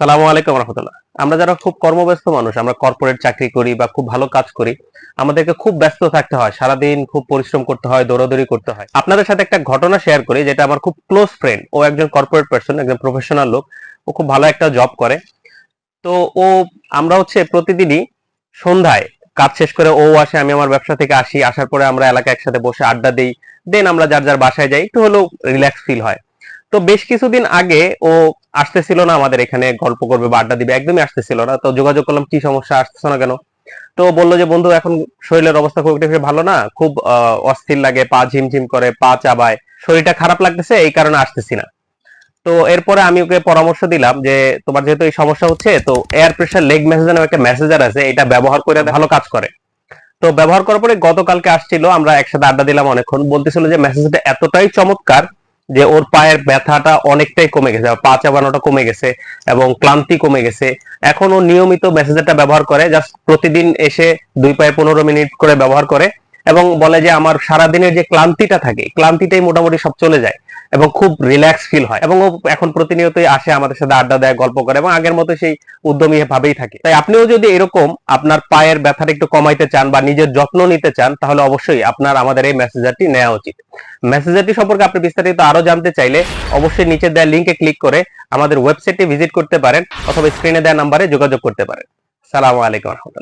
সালামু আলাইকুম রহমতুল্লাহ। আমরা যারা খুব কর্মব্যস্ত মানুষ, আমরা কর্পোরেট চাকরি করি বা খুব ভালো কাজ করি, আমাদেরকে খুব ব্যস্ত থাকতে হয়। সারাদিন খুব পরিশ্রম করতে হয়, দৌড়াদৌড়ি করতে হয়। আপনাদের সাথে একটা ঘটনা শেয়ার করি, যেটা আমার খুব ক্লোজ ফ্রেন্ড ও একজন কর্পোরেট পার্সন একজন প্রফেশনাল লোক, ও খুব ভালো একটা জব করে। তো ও, আমরা হচ্ছে প্রতিদিনই সন্ধ্যায় কাজ শেষ করে ও আসে, আমি আমার ব্যবসা থেকে আসি, আসার পরে আমরা এলাকায় একসাথে বসে আড্ডা দিই। দেন আমরা যার যার বাসায় যাই, একটু হলেও রিল্যাক্স ফিল হয়। তো বেশ কিছুদিন আগে ও আসতেছিল না আমাদের এখানে গল্প করবে বা আড্ডা দিবে একদমই আসতেছিল না। তো যোগাযোগ করলাম কি সমস্যা আসতেছ না কেন? তো বলল যে বন্ধু এখন শরীরের অবস্থা খুব একটা ভালো না খুব অস্থির লাগে পা ঝিমঝিম করে পা চাবায় শরীরটা খারাপ লাগতেছে এই কারণে আসতেছি না। তো এরপরে আমি ওকে পরামর্শ দিলাম যে তোমার যেহেতু এই সমস্যা হচ্ছে তো এয়ার প্রেশার লেগ মেসেজার নামে একটা মেসেজার আছে এটা ব্যবহার করে ভালো কাজ করে। তো ব্যবহার করার পরে গতকালকে আসছিল আমরা একসাথে আড্ডা দিলাম অনেকক্ষণ বলতেছিল যে মেসেজটা এতটাই চমৎকার যে ওর পায়ের ব্যথাটা অনেকটাই কমে গেছে পা চাবানোটা কমে গেছে এবং ক্লান্তি কমে গেছে। এখন ও নিয়মিত মেসেজারটা ব্যবহার করে জাস্ট প্রতিদিন এসে দুই পায়ে পনেরো মিনিট করে ব্যবহার করে এবং বলে যে আমার সারাদিনের যে ক্লান্তিটা থাকে, ক্লান্তিটাই মোটামুটি সব চলে যায়। এবং খুব রিল্যাক্স ফিল হয়। এবং ও এখন প্রতিনিয়তই আসে আমাদের সাথে আড্ডা দেয়, গল্প করে এবং আগের মতো সেই উদ্যমী ভাবেই থাকে। তাই আপনিও যদি এরকম আপনার পায়ের ব্যথাটা একটু কমাইতে চান বা নিজের যত্ন নিতে চান, তাহলে অবশ্যই আপনার আমাদের এই মেসেজারটি নেওয়া উচিত। মেসেজারটি সম্পর্কে আপনি বিস্তারিত আরও জানতে চাইলে অবশ্যই নিচে দেওয়া লিঙ্কে ক্লিক করে আমাদের ওয়েবসাইটটি ভিজিট করতে পারেন অথবা স্ক্রিনে দেওয়া নাম্বারে যোগাযোগ করতে পারেন। সালামু আলাইকুম রহমতুল্লাহ।